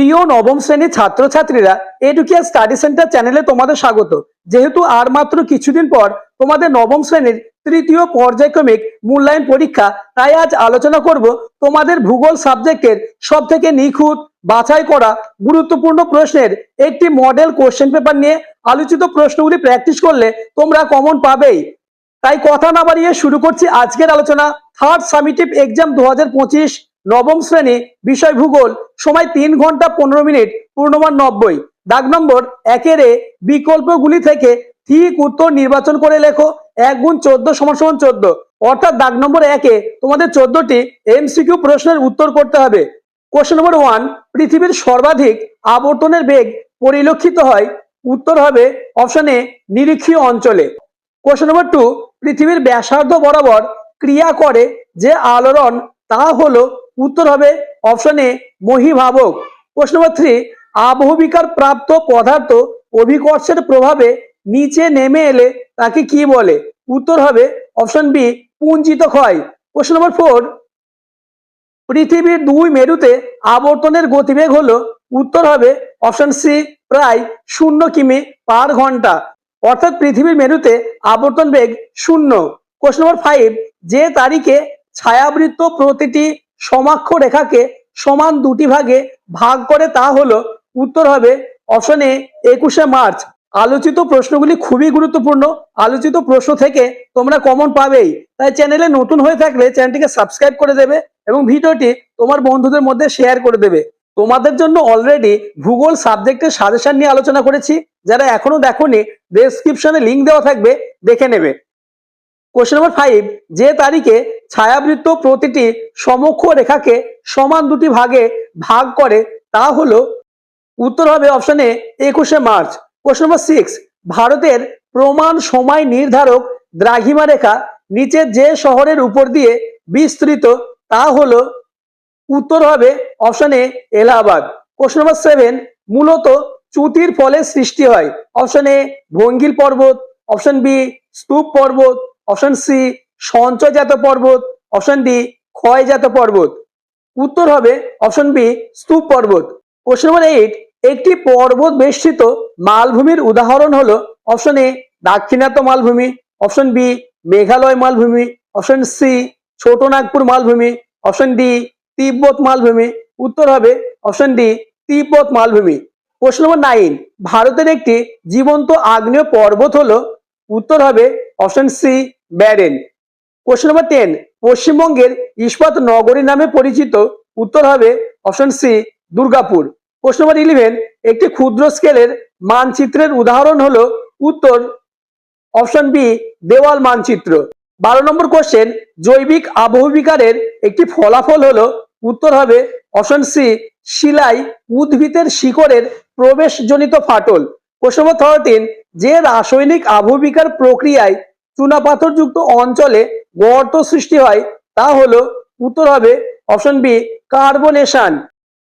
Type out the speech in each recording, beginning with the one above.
প্রিয় নবম শ্রেণির ছাত্রছাত্রীরা এডুকেয়ার স্টাডি সেন্টার চ্যানেলে তোমাদের স্বাগত। যেহেতু আর মাত্র কিছুদিন পর তোমাদের নবম শ্রেণির তৃতীয় পর্যায়ক্রমিক মূল্যায়ন পরীক্ষা, তাই আজ আলোচনা করব তোমাদের ভূগোল সাবজেক্টের সব থেকে নিখুঁত বাছাই করা গুরুত্বপূর্ণ প্রশ্নের একটি মডেল কোশ্চেন পেপার নিয়ে আলোচিত প্রশ্নগুলি প্র্যাকটিস করলে তোমরা কমন পাবেই। তাই কথা না বাড়িয়ে শুরু করছি আজকের আলোচনা। থার্ড সামিটিভ এক্সাম দু হাজার পঁচিশ নবম শ্রেণি, বিষয় ভূগোল, সময় তিন ঘণ্টা পনেরো মিনিট, পূর্ণমান নব্বই। দাগ নম্বর একের বিকল্পগুলি থেকে ঠিক উত্তর নির্বাচন করে লেখো, এক গুণ চোদ্দ সমান সমান চোদ্দ। অর্থাৎ দাগ নম্বর একে তোমাদের চোদ্দটি এমসিকিউ প্রশ্নের উত্তর করতে হবে। কোশ্চেন নম্বর ওয়ান, পৃথিবীর সর্বাধিক আবর্তনের বেগ পরিলক্ষিত হয়, উত্তর হবে অপশন নিরীক্ষীয় অঞ্চলে। কোশ্চেন নম্বর টু, পৃথিবীর ব্যাসার্ধ বরাবর ক্রিয়া করে যে আলোড়ন, তা হলো উত্তর হবে অপশন এ মহিভাবক। প্রশ্ন নম্বর থ্রি আবহবিকার প্রাপ্ত পদার্থ অভিকর্ষের প্রভাবে নিচে নেমে এলে তাকে কি বলে? উত্তর হবে অপশন বি পুঞ্জিত ক্ষয়। প্রশ্ন নম্বর ফোর পৃথিবীর দুই মেরুতে আবর্তনের গতিবেগ হলো, উত্তর হবে অপশন সি প্রায় শূন্য কিমি পার ঘণ্টা। অর্থাৎ পৃথিবীর মেরুতে আবর্তন বেগ শূন্য। কোশ্চেন নম্বর ফাইভ যে তারিখে ছায়াবৃত্ত প্রতিটি সমাক্ষ রেখাকে সমান দুটি ভাগে ভাগ করে তা হলো, উত্তর হবে অপশন একুশে মার্চ। আলোচিত প্রশ্নগুলি খুবই গুরুত্বপূর্ণ। আলোচিত প্রশ্ন থেকে তোমরা কমন পাবেই। তাই চ্যানেলে নতুন হয়ে থাকলে চ্যানেলটিকে সাবস্ক্রাইব করে দেবে এবং ভিডিওটি তোমার বন্ধুদের মধ্যে শেয়ার করে দেবে। তোমাদের জন্য অলরেডি ভূগোল সাবজেক্টের সাজেশন নিয়ে আলোচনা করেছি। যারা এখনও দেখোনি ডেসক্রিপশনে লিংক দেওয়া থাকবে, দেখে নেবে। কোশ্চেন নম্বর ফাইভ যে তারিখে ছায়াবৃত্ত প্রতিটি সমক্ষ রেখাকে সমান দুটি ভাগে ভাগ করে, তা হলো উত্তর হবে অপশনে একুশে মার্চ। কোশ্চেন নম্বর সিক্স ভারতের প্রমাণ সময় নির্ধারক দ্রাঘিমা রেখা নিচের যে শহরের উপর দিয়ে বিস্তৃত, তা হলো উত্তর হবে অপশনে এলাহাবাদ। কোশ্চেন নম্বর সেভেন মূলত চ্যুতির ফলে সৃষ্টি হয়। অপশন এ ভঙ্গিল পর্বত। অপশন বি স্তূপ পর্বত। অপশন সি, সঞ্চয়জাত পর্বত। অপশন ডি, ক্ষয়জাত পর্বত। উত্তর হবে অপশন বি, স্তূপ পর্বত। কোশ্চেন নম্বর এইট একটি পর্বত বেষ্টিত মালভূমির উদাহরণ হলো অপশন এ, দাক্ষিণাত্য মালভূমি। অপশন বি, মেঘালয় মালভূমি। অপশন সি, ছোট নাগপুর মালভূমি। অপশন ডি, তিব্বত মালভূমি। উত্তর হবে অপশন ডি, তিব্বত মালভূমি। প্রশ্ন নম্বর নাইন ভারতের একটি জীবন্ত আগ্নেয় পর্বত হলো, উত্তর হবে option C Barren. Question number ten পশ্চিমবঙ্গের ইস্পাত নগরী নামে পরিচিত, উত্তর হবে option C, Durgapur. Question number eleven একটি ক্ষুদ্র স্কেলের মানচিত্রের উদাহরণ হলো উত্তর অপশন বি, দেওয়াল মানচিত্র। বারো নম্বর কোশ্চেন জৈবিক আবহবিকারের একটি ফলাফল হলো, উত্তর হবে অপশন সি, শিলাই উদ্ভিদের শিকড়ের প্রবেশজনিত ফাটল। কোশ্চেন নম্বর থার্টিন যে রাসায়নিক আবহবিকার প্রক্রিয়ায় চুনাপাথরযুক্ত অঞ্চলে গর্ত সৃষ্টি হয়, তা হলো উত্তর হবে অপশন বি কার্বনেশন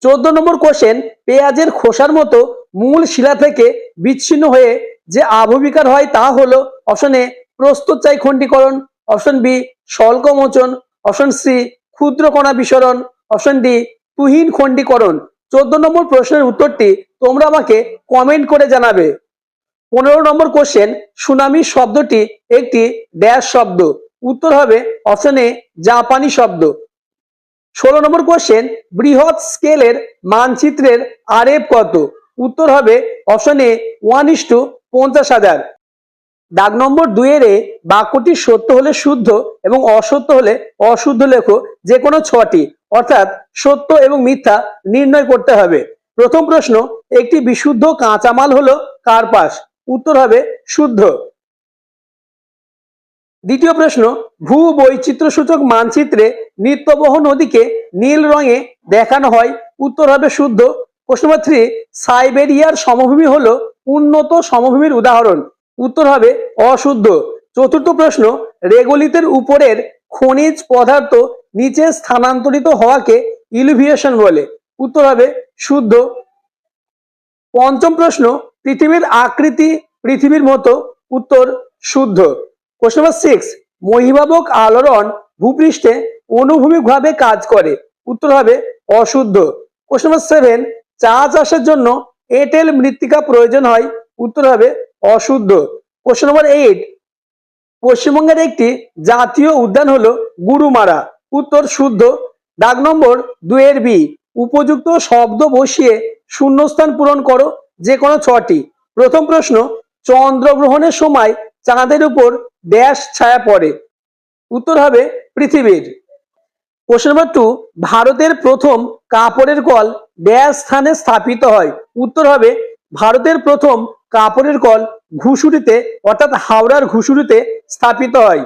চোদ্দ নম্বর কোশ্চেন পেঁয়াজের খোসার মতো মূল শিলা থেকে বিচ্ছিন্ন হয়ে যে আবহবিকার হয়, তা হলো অপশন এ প্রস্তুতচাই খণ্ডীকরণ অপশন বি, স্বল্পমোচন। অপশন সি ক্ষুদ্র কণা বিসরণ। অপশন ডি, তুহিন খণ্ডীকরণ। চোদ্দ নম্বর প্রশ্নের উত্তরটি তোমরা আমাকে কমেন্ট করে জানাবে। পনেরো নম্বর কোশ্চেন সুনামি শব্দটি একটি ড্যাশ শব্দ। উত্তর হবে অপশন এ জাপানি শব্দ। ষোলো নম্বর কোশ্চেন বৃহৎ স্কেলের মানচিত্রের আরএফ কত? উত্তর হবে option A one is to পঞ্চাশ হাজার। দাগ নম্বর দুইয়ের এ বাক্যটি সত্য হলে শুদ্ধ এবং অসত্য হলে অশুদ্ধ লেখো যে কোনো ছটি। অর্থাৎ সত্য এবং মিথ্যা নির্ণয় করতে হবে। প্রথম প্রশ্ন, একটি বিশুদ্ধ কাঁচামাল হলো কার্পাস। উত্তর হবে শুদ্ধ। দ্বিতীয় প্রশ্ন ভূ বৈচিত্র্য সূচক মানচিত্রে নিত্যবহ নদীকে নীল রঙে দেখানো হয়, উত্তর হবে শুদ্ধ। প্রশ্ন থ্রি সাইবেরিয়ার সমভূমি হল উন্নত সমভূমির উদাহরণ, উত্তর হবে অশুদ্ধ। চতুর্থ প্রশ্ন, রেগলিতের উপরের খনিজ পদার্থ নিচে স্থানান্তরিত হওয়াকে ইলিভিয়েশন বলে, উত্তর হবে শুদ্ধ। পঞ্চম প্রশ্ন, পৃথিবীর আকৃতি পৃথিবীর মতো উত্তর শুদ্ধ। কোশ্চেন নম্বর সিক্স মহিভাবক আলোড়ন ভূপৃষ্ঠে অনুভূমিকভাবে কাজ করে, উত্তর হবে অশুদ্ধ। কোশ্চেন নম্বর সেভেন চা চাষের জন্য এঁটেল মৃত্তিকা প্রয়োজন হয়, উত্তর হবে অশুদ্ধ। কোশ্চেন নম্বর এইট পশ্চিমবঙ্গের একটি জাতীয় উদ্যান হলো গুরুমারা, উত্তর শুদ্ধ। দাগ নম্বর দুয়ের বি, উপযুক্ত শব্দ বসিয়ে শূন্যস্থান পূরণ করো, যে কোনো ছটি। প্রথম প্রশ্ন, চন্দ্রগ্রহণের সময় চাঁদের উপর ড্যাশ ছায়া পড়ে। উত্তর হবে পৃথিবীর। কোশ্চেন নম্বর টু ভারতের প্রথম কাপড়ের কল ড্যাশ স্থানে স্থাপিত হয়। উত্তর হবে, ভারতের প্রথম কাপড়ের কল ঘুষুরিতে, অর্থাৎ হাওড়ার ঘুষুরিতে স্থাপিত হয়।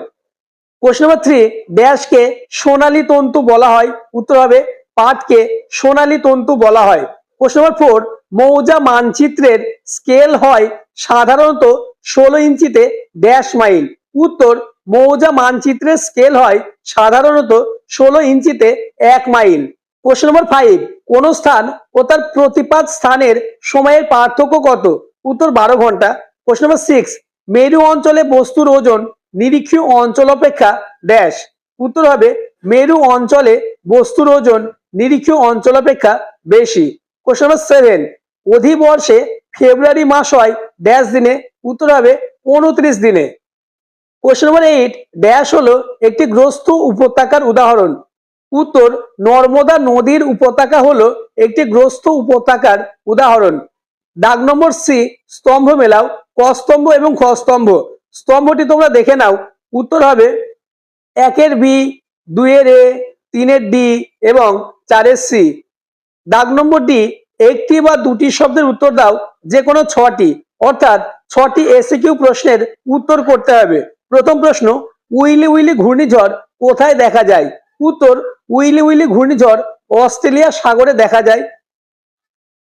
কোশ্চেন নম্বর থ্রি ড্যাশকে সোনালী তন্তু বলা হয়। উত্তর হবে, পাটকে সোনালী তন্তু বলা হয়। কোশ্চেন নম্বর ফোর মৌজা মানচিত্রের স্কেল হয় সাধারণত ষোলো ইঞ্চিতে ড্যাশ মাইল উত্তর, মৌজা মানচিত্রের স্কেল হয় সাধারণত ষোলো ইঞ্চিতে এক মাইল কোশ্চেন নম্বর ফাইভ কোন স্থান ও তার প্রতিপাদ স্থানের সময়ের পার্থক্য কত? উত্তর, বারো ঘণ্টা। কোশ্চেন নম্বর সিক্স মেরু অঞ্চলে বস্তুর ওজন নিরীক্ষীয় অঞ্চল অপেক্ষা ড্যাশ উত্তর হবে, মেরু অঞ্চলে বস্তুর ওজন নিরীক্ষীয় অঞ্চল অপেক্ষা বেশি। কোশ্চেন নম্বর সেভেন অধিবর্ষে ফেব্রুয়ারি মাস হয় ড্যাশ দিনে, উত্তর হবে উনত্রিশ দিনে। কোশ্চেন নম্বর এইট ড্যাশ হলো একটি গ্রস্ত উপত্যকার উদাহরণ। উত্তর, নর্মদা নদীর উপত্যকা হলো একটি গ্রস্ত উপত্যকার উদাহরণ। দাগ নম্বর সি স্তম্ভ মেলাও ক স্তম্ভ এবং খ স্তম্ভ স্তম্ভটি তোমরা দেখে নাও। উত্তর হবে একের বি, দুইয়ের এ, তিনের ডি এবং চারের সি। দাগ নম্বর ডি একটি বা দুটি শব্দের উত্তর দাও যে কোনো ছটি। অর্থাৎ ছটি এসিকিউ প্রশ্নের উত্তর করতে হবে। প্রথম প্রশ্ন, উইলি উইলি ঘূর্ণিঝড় কোথায় দেখা যায়? উত্তর, উইলি উইলি ঘূর্ণিঝড় অস্ট্রেলিয়া সাগরে দেখা যায়।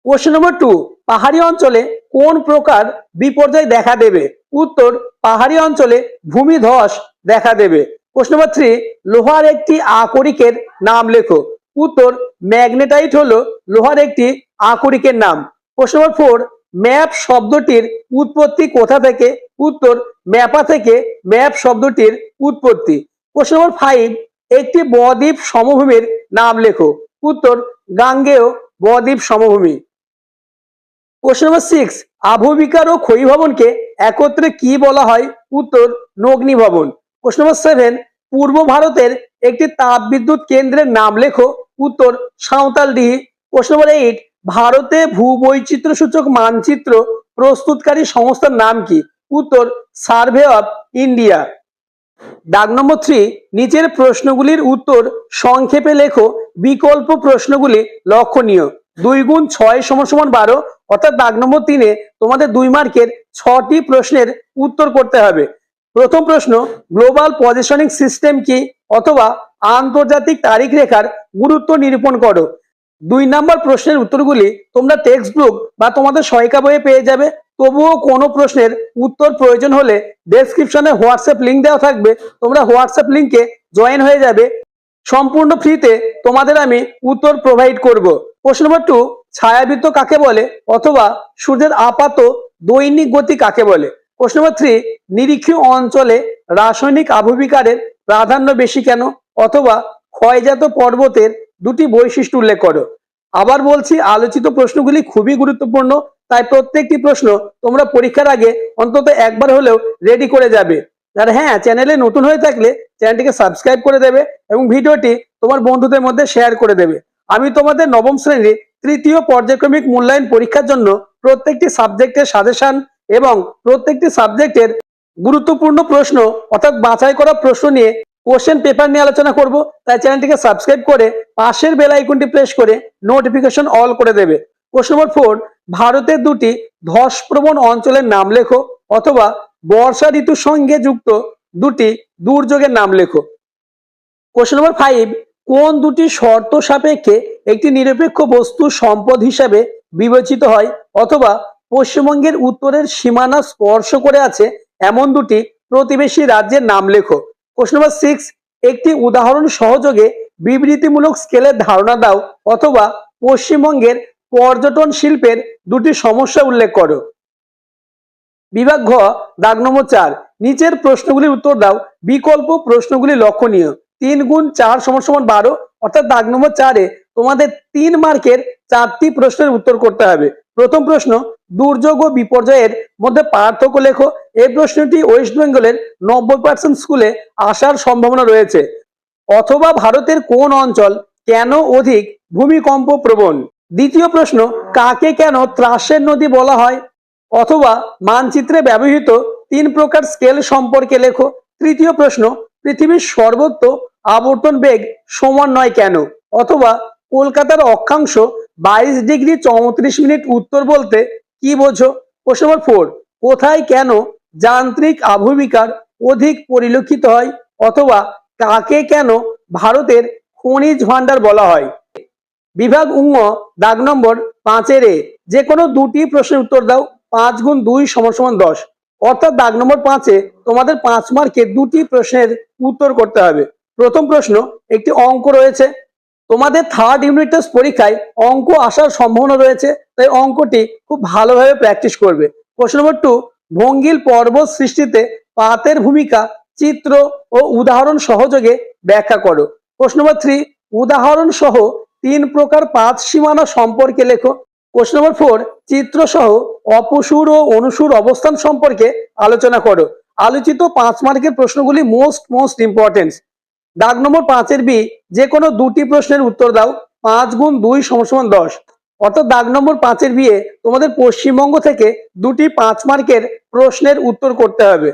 প্রশ্ন নম্বর টু, পাহাড়ি অঞ্চলে কোন প্রকার বিপর্যয় দেখা দেবে? উত্তর, পাহাড়ি অঞ্চলে ভূমিধস দেখা দেবে। কোশ্চেন নম্বর থ্রি, লোহার একটি আকরিকের নাম লেখো। উত্তর ম্যাগনেটাইট হলো লোহার একটি আকরিকের নাম। কোশ্চেন নম্বর ফোর ম্যাপ শব্দটির উৎপত্তি কোথা থেকে? উত্তর, ম্যাপা থেকে ম্যাপ শব্দটির উৎপত্তি। কোশ্চেন নম্বর ফাইভ একটি বদ্বীপ সমভূমির নাম লেখো। উত্তর, গাঙ্গেয় বদ্বীপ সমভূমি। কোশ্চেন নম্বর সিক্স আবহবিকার ও ক্ষয়ী ভবনকে একত্রে কি বলা হয়? উত্তর, নগ্নি ভবন। কোশ্চেন নম্বর সেভেন পূর্ব ভারতের একটি তাপবিদ্যুৎ কেন্দ্রের নাম লেখো। উত্তর সাঁওতালডিহি কোশ্চেন নম্বর এইট ভারতে ভূবৈচিত্র্য সূচক মানচিত্র প্রস্তুতকারী সংস্থার নাম কি? উত্তর সার্ভে অফ ইন্ডিয়া দাগ নম্বর থ্রি নিচের প্রশ্নগুলির উত্তর সংক্ষেপে লেখো, বিকল্প প্রশ্নগুলি লক্ষণীয়। দুই গুণ ছয় সমান সমান বারো, অর্থাৎ দাগ নম্বর তিনে তোমাদের দুই মার্কের ছটি প্রশ্নের উত্তর করতে হবে। প্রথম প্রশ্ন গ্লোবাল পজিশনিং সিস্টেম কি? অথবা আন্তর্জাতিক তারিখ রেখার গুরুত্ব নিরূপণ করো। দুই নম্বর প্রশ্নের উত্তরগুলি তোমরা টেক্সট বুক বা তোমাদের সহায়িকা বইয়ে পেয়ে যাবে। তবুও কোনো প্রশ্নের উত্তর প্রয়োজন হলে ডেসক্রিপশনে হোয়াটসঅ্যাপ লিঙ্ক দেওয়া থাকবে। তোমরা হোয়াটসঅ্যাপ লিঙ্কে জয়েন হয়ে যাবে। সম্পূর্ণ ফ্রিতে তোমাদের আমি উত্তর প্রোভাইড করব। প্রশ্ন নম্বর টু ছায়াবৃত্ত কাকে বলে অথবা সূর্যের আপাত দৈনিক গতি কাকে বলে? প্রশ্ন নম্বর থ্রি নিরীক্ষীয় অঞ্চলে রাসায়নিক আবহবিকারের প্রাধান্য বেশি কেন? অথবা ক্ষয়জাত পর্বতের দুটি বৈশিষ্ট্য উল্লেখ করো। আবার বলছি, আলোচিত প্রশ্নগুলি খুবই গুরুত্বপূর্ণ, তাই প্রত্যেকটি প্রশ্ন তোমরা পরীক্ষার আগে অন্তত একবার হলেও রেডি করে যাবে। আর হ্যাঁ চ্যানেলে নতুন হয়ে থাকলে চ্যানেলটিকে সাবস্ক্রাইব করে দেবে এবং ভিডিওটি তোমার বন্ধুদের মধ্যে শেয়ার করে দেবে। আমি তোমাদের নবম শ্রেণির তৃতীয় পর্যায়ক্রমিক মূল্যায়ন পরীক্ষার জন্য প্রত্যেকটি সাবজেক্টের সাজেশন এবং প্রত্যেকটি সাবজেক্টের গুরুত্বপূর্ণ প্রশ্ন, অর্থাৎ বাছাই করা প্রশ্ন নিয়ে কোশ্চেন পেপার নিয়ে আলোচনা করব। তাই চ্যানেলটিকে সাবস্ক্রাইব করে পাশের বেল আইকনটি প্রেস করে নোটিফিকেশন অল করে দেবে। কোশ্চেন নম্বর ফোর ভারতের দুটি ধসপ্রবণ অঞ্চলের নাম লেখো অথবা বর্ষা ঋতুর সঙ্গে যুক্ত দুটি দুর্যোগের নাম লেখো। কোশ্চেন নম্বর ফাইভ কোন দুটি শর্ত সাপেক্ষে একটি নিরপেক্ষ বস্তু সম্পদ হিসাবে বিবেচিত হয় অথবা পশ্চিমবঙ্গের উত্তরের সীমানা স্পর্শ করে আছে এমন দুটি প্রতিবেশী রাজ্যের নাম লেখো? কোশ্চেন নম্বর সিক্স একটি উদাহরণ সহযোগে বিবৃতিমূলক স্কেলের ধারণা দাও অথবা পশ্চিমবঙ্গের পর্যটন শিল্পের দুটি সমস্যা উল্লেখ করো। বিভাগ ঘ, দাগ নম্বর চার, নিচের প্রশ্নগুলির উত্তর দাও। বিকল্প প্রশ্নগুলি লক্ষণীয়। তিন গুণ চার সমান সমান বারো, অর্থাৎ দাগ নম্বর চারে তোমাদের তিন মার্কের চারটি প্রশ্নের উত্তর করতে হবে। প্রথম প্রশ্ন, দুর্যোগ ও বিপর্যয়ের মধ্যে পার্থক্য লেখো। এই প্রশ্নটি ওয়েস্ট বেঙ্গলের নব্বই পার্সেন্ট স্কুলে আসার সম্ভাবনা রয়েছে। অথবা ভারতের কোন অঞ্চল কেন অধিক ভূমিকম্প প্রবণ? দ্বিতীয় প্রশ্ন, কাকে কেন ত্রাসের নদী বলা হয়? অথবা মানচিত্রে ব্যবহৃত তিন প্রকার স্কেল সম্পর্কে লেখো। তৃতীয় প্রশ্ন, পৃথিবীর সর্বত্র আবর্তন বেগ সমান নয় কেন? অথবা কলকাতার অক্ষাংশ বাইশ ডিগ্রি চৌত্রিশ মিনিট উত্তর বলতে কি বোঝো? কোশ্চেন নম্বর ফোর, কোথায় কেন যান্ত্রিক আভূমিকার অধিক পরিলক্ষিত হয় অথবা কাকে কেন ভারতের খনিজ ভান্ডার বলা হয়। বিভাগ উঙ্গ দাগ নম্বর পাঁচের এ যে কোনো দুটি প্রশ্নের উত্তর দাও, পাঁচ গুণ দুই সমান দশ। অর্থাৎ দাগ নম্বর পাঁচে তোমাদের পাঁচ মার্কে দুটি প্রশ্নের উত্তর করতে হবে। প্রথম প্রশ্ন, একটি অঙ্ক রয়েছে। তোমাদের থার্ড ইউনিট টেস্ট পরীক্ষায় অঙ্ক আসার সম্ভাবনা রয়েছে, তাই অঙ্কটি খুব ভালোভাবে প্র্যাকটিস করবে। প্রশ্ন নম্বর টু ভঙ্গিল পর্বত সৃষ্টিতে পাতের ভূমিকা, চিত্র ও উদাহরণ সহযোগে ব্যাখ্যা করো। প্রশ্ন নম্বর থ্রি উদাহরণ সহ তিন প্রকার পাত সীমানা সম্পর্কে লেখো। কোশ্চেন নম্বর ফোর চিত্র সহ অপসুর ও অনুসুর অবস্থান সম্পর্কে আলোচনা করো। আলোচিত পাঁচ মার্কের প্রশ্নগুলি মোস্ট মোস্ট ইম্পর্টেন্ট দাগ নম্বর পাঁচের বি যে কোনো দুটি প্রশ্নের উত্তর দাও, পাঁচ গুণ দুই সমান দশ। অর্থাৎ দাগ নম্বর পাঁচের বিয়ে তোমাদের পশ্চিমবঙ্গ থেকে দুটি পাঁচ মার্কের প্রশ্নের উত্তর করতে হবে।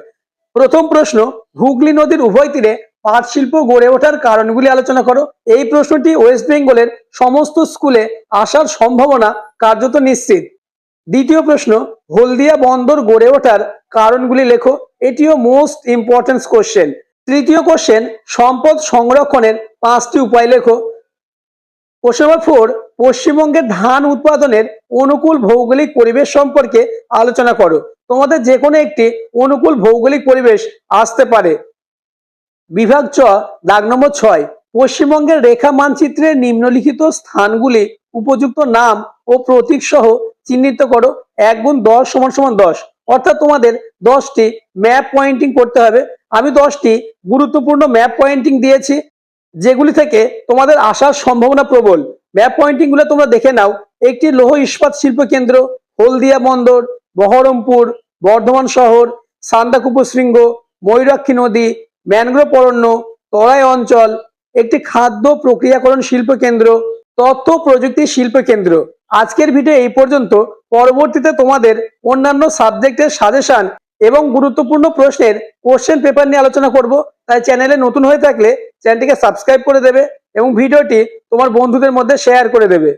প্রথম প্রশ্ন, হুগলি নদীর উভয় তীরে পাট শিল্প গড়ে ওঠার কারণগুলি আলোচনা করো। এই প্রশ্নটি ওয়েস্ট বেঙ্গলের সমস্ত স্কুলে আসার সম্ভাবনা কার্যত নিশ্চিত। দ্বিতীয় প্রশ্ন, হলদিয়া বন্দর গড়ে ওঠার কারণগুলি লেখো। এটিও মোস্ট ইম্পর্টেন্ট কোশ্চেন। তৃতীয় কোশ্চেন, সম্পদ সংরক্ষণের পাঁচটি উপায় লেখো। কোশ্চেন নম্বর ফোর পশ্চিমবঙ্গের ধান উৎপাদনের অনুকূল ভৌগোলিক পরিবেশ সম্পর্কে আলোচনা করো। তোমাদের যে কোনো একটি অনুকূল ভৌগোলিক পরিবেশ আসতে পারে। বিভাগ চ দাগ নম্বর ছয়, পশ্চিমবঙ্গের রেখা মানচিত্রে নিম্নলিখিত স্থানগুলি উপযুক্ত নাম ও প্রতীক সহ চিহ্নিত করো। এক গুণ দশ সমান সমান দশ, অর্থাৎ তোমাদের দশটি ম্যাপ পয়েন্টিং করতে হবে। আমি দশটি গুরুত্বপূর্ণ ম্যাপ পয়েন্টিং দিয়েছি। যেগুলি থেকে তোমাদের আসার সম্ভাবনা প্রবল। ম্যাপ পয়েন্টিংগুলো তোমরা দেখে নাও। একটি লৌহ ইস্পাত শিল্প কেন্দ্র, হলদিয়া বন্দর, বহরমপুর, বর্ধমান শহর, সান্দাকুপু শৃঙ্গ, ময়ূরাক্ষী নদী, ম্যানগ্রোভ অরণ্য, তরাই অঞ্চল, একটি খাদ্য প্রক্রিয়াকরণ শিল্প কেন্দ্র, তথ্য প্রযুক্তি শিল্প কেন্দ্র। আজকের ভিডিও এই পর্যন্ত। পরবর্তীতে তোমাদের অন্যান্য সাবজেক্টের সাজেশন এবং গুরুত্বপূর্ণ প্রশ্নের কোশ্চেন পেপার নিয়ে আলোচনা করব। তাই চ্যানেলে নতুন হয়ে থাকলে চ্যানেলটিকে সাবস্ক্রাইব করে দেবে এবং ভিডিওটি তোমার বন্ধুদের মধ্যে শেয়ার করে দেবে।